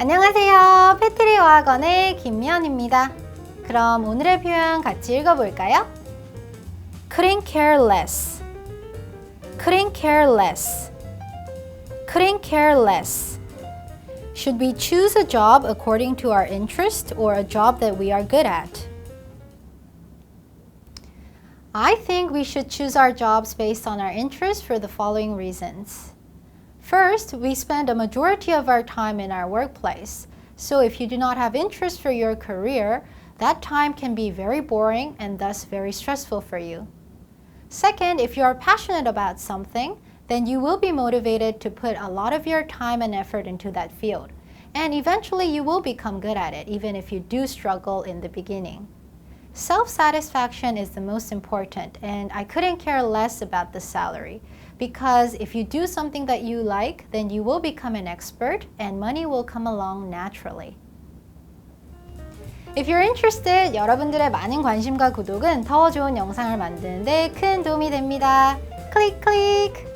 안녕하세요. 패트리 어학원의 김미연입니다. 그럼 오늘의 표현 같이 읽어볼까요? couldn't care less. couldn't care less. couldn't care less. Should we choose a job according to our interest or a job that we are good at? I think we should choose our jobs based on our interests for the following reasons. First, we spend a majority of our time in our workplace. So if you do not have interest for your career, that time can be very boring and thus very stressful for you. Second, if you are passionate about something, then you will be motivated to put a lot of your time and effort into that field. And eventually you will become good at it, even if you do struggle in the beginning. Self satisfaction is the most important, and I couldn't care less about the salary. Because if you do something that you like, then you will become an expert and money will come along naturally. If you're interested, 여러분들의 많은 관심과 구독은 더 좋은 영상을 만드는데 큰 도움이 됩니다. 클릭 클릭!